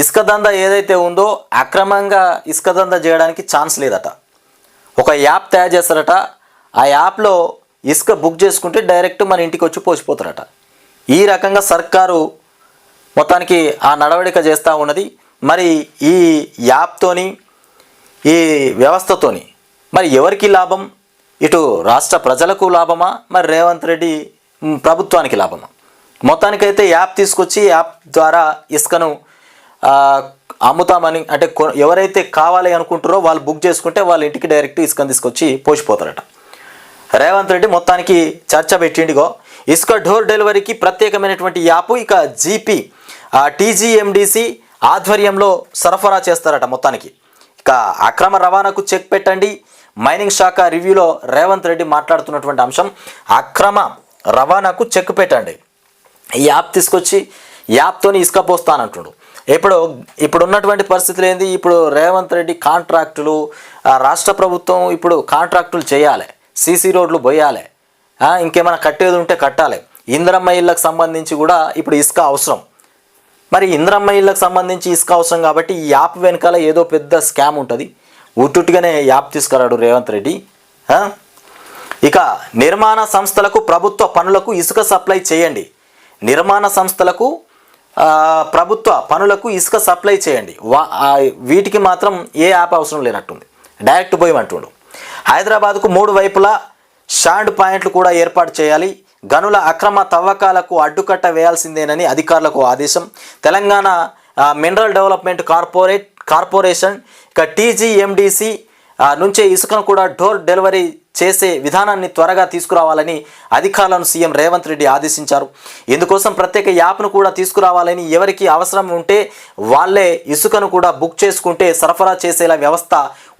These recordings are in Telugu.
ఇసుక దందా ఏదైతే ఉందో అక్రమంగా ఇసుక దందా చేయడానికి ఛాన్స్ లేదట. ఒక యాప్ తయారు చేస్తారట. ఆ యాప్లో ఇసుక బుక్ చేసుకుంటే డైరెక్ట్ మన ఇంటికి వచ్చి పోసిపోతారట. ఈ రకంగా సర్కారు మొత్తానికి ఆ నడవడిక చేస్తూ ఉన్నది. మరి ఈ యాప్తోని ఈ వ్యవస్థతోని మరి ఎవరికి లాభం? ఇటు రాష్ట్ర ప్రజలకు లాభమా? మరి రేవంత్ రెడ్డి ప్రభుత్వానికి లాభమా? మొత్తానికైతే యాప్ తీసుకొచ్చి యాప్ ద్వారా ఇసుకను అమ్ముతామని అంటే ఎవరైతే కావాలి అనుకుంటారో వాళ్ళు బుక్ చేసుకుంటే వాళ్ళ ఇంటికి డైరెక్ట్ ఇసుక తీసుకొచ్చి పోసిపోతారట రేవంత్ రెడ్డి మొత్తానికి చర్చ పెట్టిండిగో ఇసుక డోర్ డెలివరీకి ప్రత్యేకమైనటువంటి యాప్ ఇక జీపీ టీజీఎండిసి ఆధ్వర్యంలో సరఫరా చేస్తారట మొత్తానికి. ఇక అక్రమ రవాణాకు చెక్ పెట్టండి. మైనింగ్ శాఖ రివ్యూలో రేవంత్ రెడ్డి మాట్లాడుతున్నటువంటి అంశం అక్రమ రవాణాకు చెక్ పెట్టండి. ఈ యాప్ తీసుకొచ్చి యాప్తోని ఇసుక పోస్తానంటుడు. ఇప్పుడు ఇప్పుడు ఉన్నటువంటి పరిస్థితులు ఏంది? ఇప్పుడు రేవంత్ రెడ్డి కాంట్రాక్టులు రాష్ట్ర ప్రభుత్వం ఇప్పుడు కాంట్రాక్టులు చేయాలి. సీసీ రోడ్లు పోయాలి ఇంకేమైనా కట్టేది ఉంటే కట్టాలి. ఇంద్రమ్మ ఇళ్ళకు సంబంధించి కూడా ఇప్పుడు ఇసుక అవసరం. మరి ఇంద్రమ్మ ఇళ్ళకు సంబంధించి ఇసుక అవసరం కాబట్టి ఈ యాప్ వెనకాల ఏదో పెద్ద స్కామ్ ఉంటుంది. ఉట్టుట్టుగానే యాప్ తీసుకురాడు రేవంత్ రెడ్డి. ఇక నిర్మాణ సంస్థలకు ప్రభుత్వ పనులకు ఇసుక సప్లై చేయండి. నిర్మాణ సంస్థలకు ప్రభుత్వ పనులకు ఇసుక సప్లై చేయండి. వా వీటికి మాత్రం ఏ యాప్ అవసరం లేనట్టుంది. డైరెక్ట్ పోయమంటుండు. హైదరాబాద్కు మూడు వైపులా షాండ్ పాయింట్లు కూడా ఏర్పాటు చేయాలి. గనుల అక్రమ తవ్వకాలకు అడ్డుకట్ట వేయాల్సిందేనని అధికారులకు ఆదేశం. Telangana mineral development corporate corporation ఇక టీజీఎండిసి నుంచే ఇసుకను కూడా డోర్ డెలివరీ చేసే విధానాన్ని త్వరగా తీసుకురావాలని అధికారులను సీఎం రేవంత్ రెడ్డి ఆదేశించారు. ఇందుకోసం ప్రత్యేక యాప్ను కూడా తీసుకురావాలని ఎవరికి అవసరం ఉంటే వాళ్ళే ఇసుకను కూడా బుక్ చేసుకుంటే సరఫరా చేసేలా వ్యవస్థ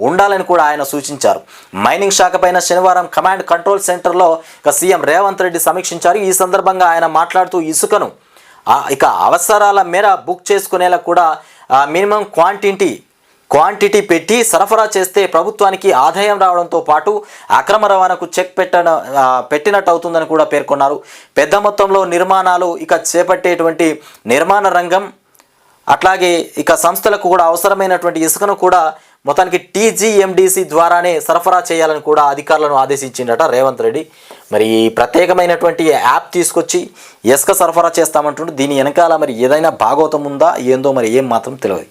ఉండాలని కూడా ఆయన సూచించారు. మైనింగ్ శాఖ పైన శనివారం కమాండ్ కంట్రోల్ సెంటర్లో ఇక సీఎం రేవంత్ రెడ్డి సమీక్షించారు. ఈ సందర్భంగా ఆయన మాట్లాడుతూ ఇసుకను ఇక అవసరాల మేర బుక్ చేసుకునేలా కూడా మినిమం క్వాంటిటీ క్వాంటిటీ పెట్టి సరఫరా చేస్తే ప్రభుత్వానికి ఆదాయం రావడంతో పాటు అక్రమ రవాణాకు చెక్ పెట్టన పెట్టినట్టు అవుతుందని కూడా పేర్కొన్నారు. పెద్ద మొత్తంలో నిర్మాణాలు ఇక చేపట్టేటువంటి నిర్మాణ రంగం అట్లాగే ఇక సంస్థలకు కూడా అవసరమైనటువంటి ఇసుకను కూడా మొత్తానికి టీజీఎండిసి ద్వారానే సరఫరా చేయాలని కూడా అధికారులను ఆదేశించిండట రేవంత్ రెడ్డి. మరి ఈ ప్రత్యేకమైనటువంటి యాప్ తీసుకొచ్చి ఇసుక సరఫరా చేస్తామంటుండే దీని వెనకాల మరి ఏదైనా భాగవతం ఉందా? ఏందో మరి ఏం మాత్రం తెలియదు